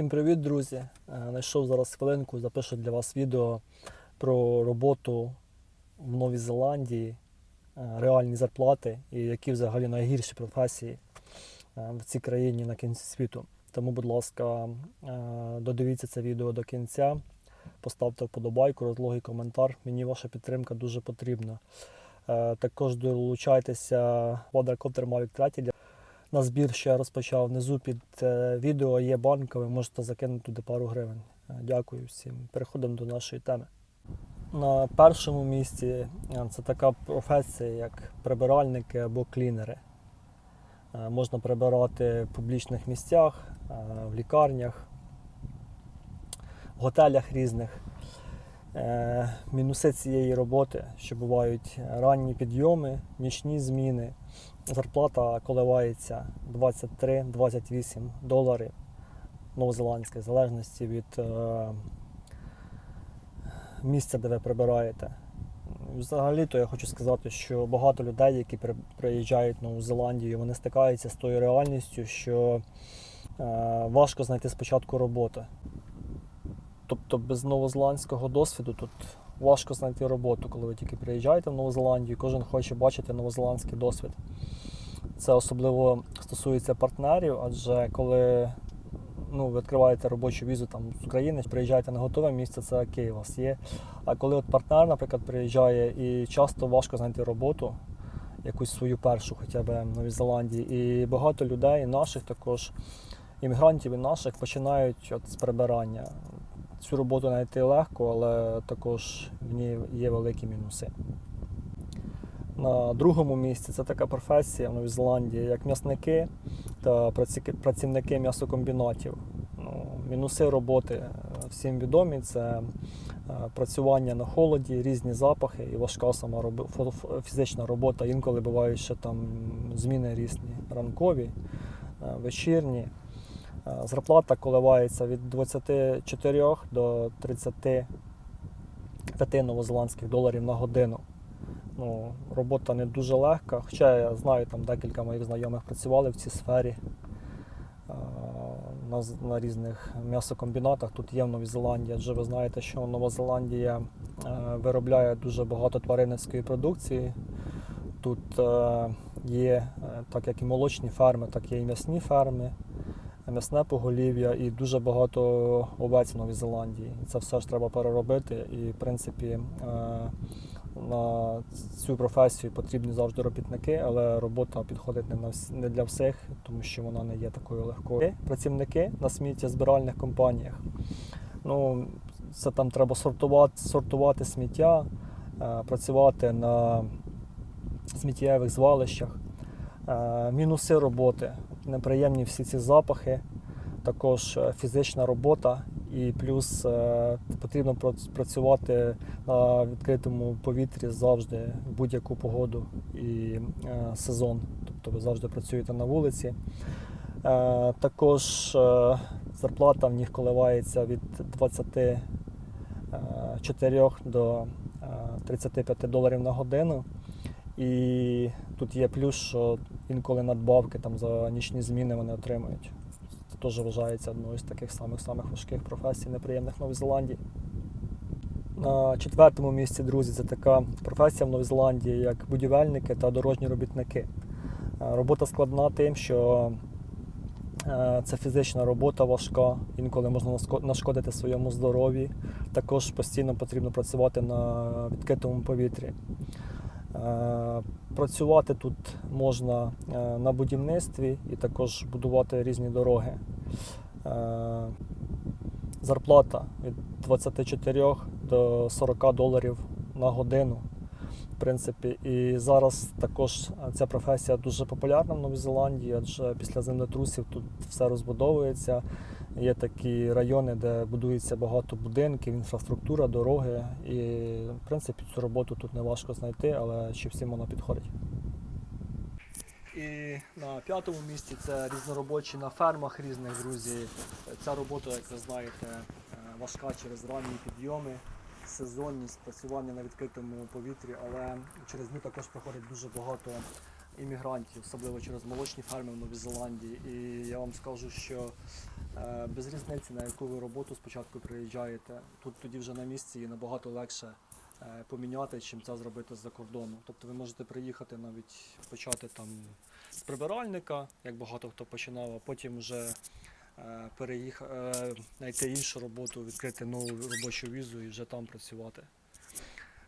Всім привіт, друзі! Е, Знайшов зараз хвилинку, запишу для вас відео про роботу в Новій Зеландії, е, реальні зарплати і які взагалі найгірші професії е, в цій країні на кінці світу. Тому, будь ласка, додивіться це відео до кінця, поставте вподобайку, розлогий коментар. Мені ваша підтримка дуже потрібна. Також долучайтеся Quadrocopter Mavic 3 на збір ще розпочав. Внизу під е, відео є банка, ви можете закинути туди пару гривень. Е, Дякую всім. Переходимо до нашої теми. На першому місці е, це така професія, як прибиральники або клінери. Можна прибирати в публічних місцях, в лікарнях, в готелях різних. Мінуси цієї роботи, що бувають ранні підйоми, нічні зміни. Зарплата коливається 23-28 доларів новозеландської, в залежності від е, місця, де ви прибираєте. Взагалі-то я хочу сказати, що багато людей, які при- приїжджають в Нову Зеландію, вони стикаються з тою реальністю, що е, важко знайти спочатку роботу. Тобто без новозеландського досвіду тут важко знайти роботу, коли ви тільки приїжджаєте в Нову Зеландію, кожен хоче бачити новозеландський досвід. Це особливо стосується партнерів, адже коли ну, ви відкриваєте робочу візу там, з України, приїжджаєте на готове місце, це окей, у вас є. А коли от партнер, наприклад, приїжджає і часто важко знайти роботу, якусь свою першу, хоча б в Новій Зеландії. І багато людей, наших також, іммігрантів і наших, починають от з прибирання. Цю роботу знайти легко, але також в ній є великі мінуси. На другому місці це така професія в Новій Зеландії, як м'ясники та працівники м'ясокомбінатів. Ну, мінуси роботи е, всім відомі: це е, працювання на холоді, різні запахи і важка сама фізична робота. Інколи бувають ще там зміни різні ранкові, е, вечірні. Е, Зарплата коливається від 24 до 35 новозеландських доларів на годину. Ну, робота не дуже легка, хоча я знаю, там декілька моїх знайомих працювали в цій сфері е, на, на різних м'ясокомбінатах. Тут є в Новій Зеландії, адже ви знаєте, що Нова Зеландія е, виробляє дуже багато тваринницької продукції. Тут є, так як і молочні ферми, так і м'ясні ферми, м'ясне поголів'я і дуже багато овець в Новій Зеландії. Це все ж треба переробити. І, в принципі, е, на цю професію потрібні завжди робітники, але робота підходить не для всіх, тому що вона не є такою легкою. Працівники на сміттєзбиральних компаніях. Ну, це там треба сортувати, сортувати сміття, е, працювати на сміттєвих звалищах. Е, Мінуси роботи, неприємні всі ці запахи, також е, фізична робота, і плюс е, потрібно працювати на відкритому повітрі завжди в будь-яку погоду і сезон. Тобто ви завжди працюєте на вулиці. Також зарплата в них коливається від 24 до е, 35 доларів на годину. І тут є плюс, що інколи надбавки там за нічні зміни вони отримують. Це теж вважається одною з таких самих самих важких професій, неприємних в Новій Зеландії. На четвертому місці, друзі, це така професія в Новій Зеландії, як будівельники та дорожні робітники. Е, Робота складна тим, що е, це фізична робота важка, інколи можна нашкодити своєму здоров'ю. Також постійно потрібно працювати на відкритому повітрі. Е, Працювати тут можна е, на будівництві і також будувати різні дороги. Е, Зарплата від 24 до 40 доларів на годину. В принципі, і зараз також ця професія дуже популярна в Новій Зеландії, адже після землетрусів тут все розбудовується. Є такі райони, де будується багато будинків, інфраструктура, дороги. І в принципі цю роботу тут не важко знайти, але чи всім вона підходить. І на п'ятому місці це різноробочі на фермах різних, друзі. Ця робота, як ви знаєте, е, важка через ранні підйоми, сезонність, працювання на відкритому повітрі, але через них також проходить дуже багато іммігрантів, особливо через молочні ферми в Новій Зеландії. І я вам скажу, що Без різниці, на яку ви роботу спочатку приїжджаєте. Тут тоді вже на місці і набагато легше е, поміняти, чим це зробити з-за кордону. Тобто ви можете приїхати навіть почати там з прибиральника, як багато хто починав, а потім вже е, переїх... е, знайти іншу роботу, відкрити нову робочу візу і вже там працювати.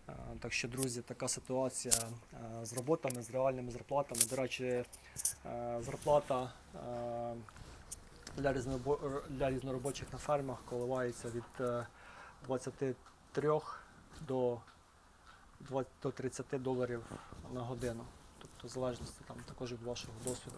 Е, Так що, друзі, така ситуація е, з роботами, з реальними зарплатами. До речі, е, зарплата е, для, для різноробочих на фермах коливається від е, 23 до, до 30 доларів на годину. Тобто в залежності там також від вашого досвіду.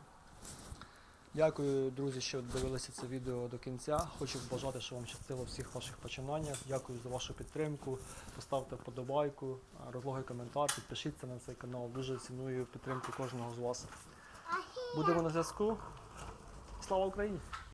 Дякую, друзі, що дивилися це відео до кінця. Хочу побажати, що вам щастило всіх ваших починаннях. Дякую за вашу підтримку. Поставте вподобайку, розлогий коментар, підпишіться на цей канал. Дуже ціную підтримку кожного з вас. Будемо на зв'язку. Слава Україні!